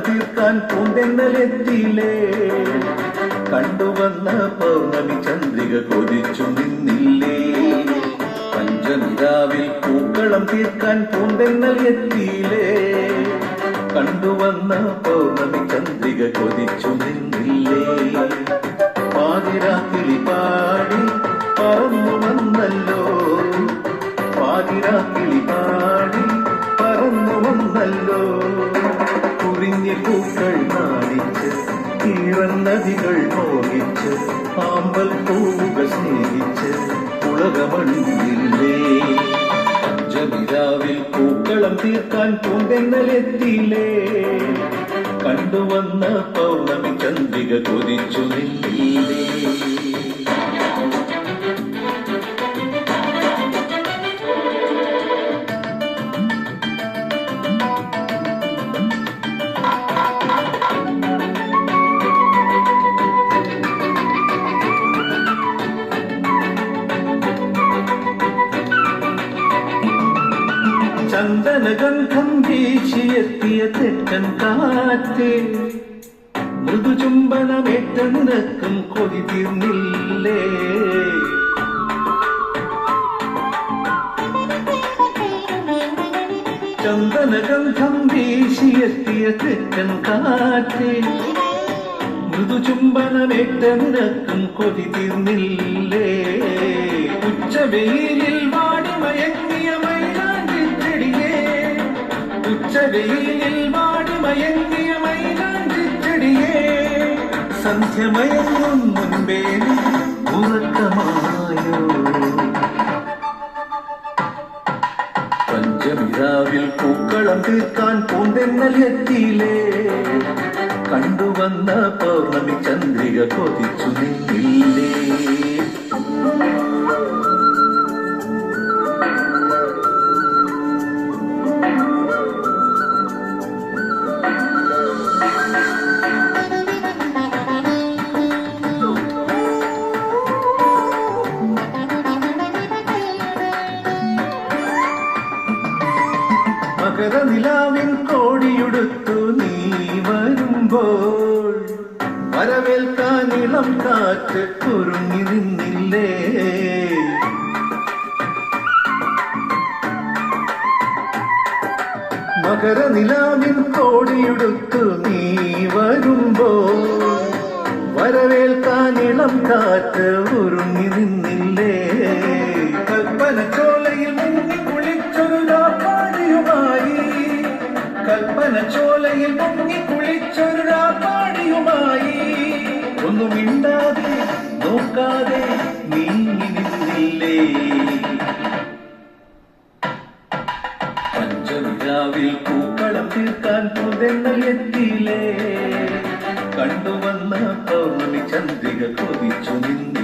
തീർക്കാൻ പൂന്തെന്നലെത്തിയില്ലേ? കണ്ടുവന്ന പൗർണമി ചന്ദ്രിക കൊതിച്ചു നിന്നില്ലേ? പഞ്ചനിരാവിൽ പൂക്കളം തീർക്കാൻ പൂന്തെന്നൽ കണ്ടുവന്ന പൗർണമി ചന്ദ്രിക കൊതിച്ചു നിന്നില്ലേ? പാതിരാക്കിളി പാടി പറന്നു വന്നല്ലോ. പാതിരാക്കിളി പൂക്കൾ നാടിച്ച് കീഴൻ നദികൾ മോഹിച്ച് പാമ്പൽ പൂവുകൾ സ്നേഹിച്ച് ഉലകമണിയില്ലേ ജമിതാവിൽ പൂക്കളം തീർക്കാൻ പൂന്തെന്നലെത്തിയില്ലേ കണ്ടുവന്ന പൗർണമി ചന്ദ്രിക കൊതിച്ചു നിന്നില്ലേ ചന്ദനഗന്ധം വീശിയെത്തിയ തെക്കൻ കാറ്റ്. മൃദുചുംബനമേറ്റ നിനക്കും കൊതി തീർന്നില്ലേ? ചന്ദനഗന്ധം വീശിയെത്തിയ തെക്കൻ കാറ്റ്. മൃദുചുംബനമേറ്റ നിനക്കും കൊതി തീർന്നില്ലേ? ഉച്ചവെയിലിൽ വാടി ഉച്ചവെയിലിൽ വാടി മയങ്ങിയ മൈലാഞ്ചിച്ചെടിയേ സന്ധ്യമയങ്ങും മുൻപേ നീ ഉറക്കമായോ പഞ്ചമിരാവിൽ പൂക്കളം തീർക്കാൻ പൂന്തെന്നൽ എത്തിയില്ലേ കണ്ടുവന്ന പൗർണമി ചന്ദ്രിക കൊതിച്ചു നിന്നില്ലേ മകരനിലാവിൻ കോടിയുടുത്തു നീ വരുമ്പോൾ വരവേൽക്കാൻ ഇളം കാറ്റ് കുറുങ്ങി നിന്നില്ലേ? മകരനിലാവിൻ കോടിയുടുത്തു നീ വരുമ്പോൾ വരവേൽക്കാൻ ഇളം കാറ്റ് ഉറുങ്ങി നിന്നില്ലേ? കൽപ്പന ചോലയിൽ പൊങ്ങി കുളിച്ചൊരു രാപ്പാടിയുമായി. ഒന്നും മിണ്ടാതെ നോക്കാതെ നീങ്ങി നിന്നില്ലേ പൂക്കളം തീർക്കാൻ പുതെണ്ണൽ എത്തിയില്ലേ? കണ്ടുവന്ന പൗർണമി ചന്ദ്രിക കൊതിച്ചു നിന്നില്ലേ?